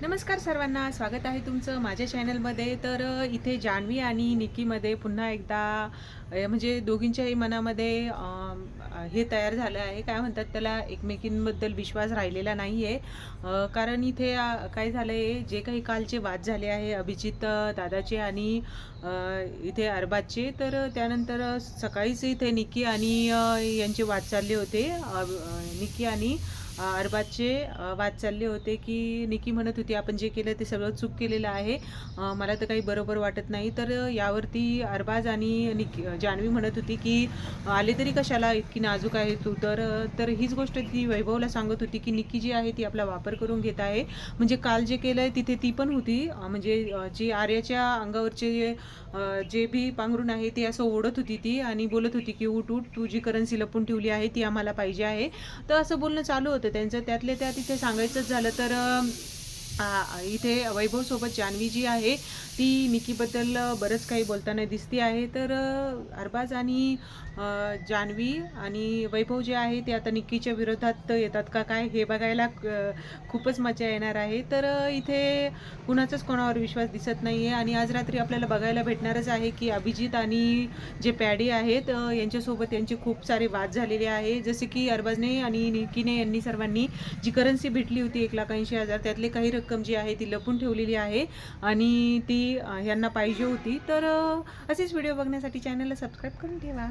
नमस्कार सर्वांना स्वागत आहे तुमचं माझ्या चॅनलमध्ये. तर इथे जान्हवी आणि निकीमध्ये पुन्हा एकदा म्हणजे दोघींच्याही मनामध्ये हे तयार झालं आहे. काय म्हणतात त्याला एकमेकींबद्दल विश्वास राहिलेला नाही आहे कारण इथे काय झालं आहे जे काही कालचे वाद झाले आहे अभिजित दादाचे आणि इथे अरबाजचे तर त्यानंतर सकाळीच इथे निकी आणि यांचे वाद चालले होते. निकी आणि अरबाजचे वाद चालले होते की निकी म्हणत होती आपण जे केलं ते सगळं चूक केलेलं आहे. मला तर काही बरोबर वाटत नाही. तर यावरती अरबाज आणि निकी जान्हवी म्हणत होती की आले तरी कशाला इतकी नाजूक आहे तू? तर तर हीच गोष्ट ती वैभवला सांगत होती की निकी जी आहे ती आपला वापर करून घेत आहे. म्हणजे काल जे केलं आहे तिथे ती पण होती. म्हणजे जी आर्याच्या अंगावरचे जे जे बी पांघरून आहे ते असं ओढत होती ती आणि बोलत होती की उठ उठ. तू जी करन्सी लपून ठेवली आहे ती आम्हाला पाहिजे आहे. तर असं बोलणं चालू होतं. त्यांचं त्यातल्या त्यात इथे सांगायचंच झालं तर इथे वैभवसोबत जान्हवी जी आहे. ती निकीबद्दल बरंच काही बोलताना दिसते आहे. तर अरबाज आणि जान्हवी आणि वैभव जे आहे ते आता निकीच्या विरोधात येतात का काय हे बघायला खूपच मजा येणार आहे. तर इथे कुणाचाच कोणावर विश्वास दिसत नाही आहे आणि आज रात्री आपल्याला बघायला भेटणारच आहे की अभिजित आणि जे पॅडी आहेत यांच्यासोबत यांचे खूप सारे वाद झालेले आहे. जसे की अरबाजने आणि निकीने यांनी सर्वांनी जी करन्सी भेटली होती एक लाख ऐंशी हजार त्यातले काही रक्कम जी आहे ती लपून ठेवलेली आहे आणि ती यांना पाहिजे होती. तर असेच व्हिडिओ बघण्यासाठी चॅनलला सबस्क्राईब करून ठेवा.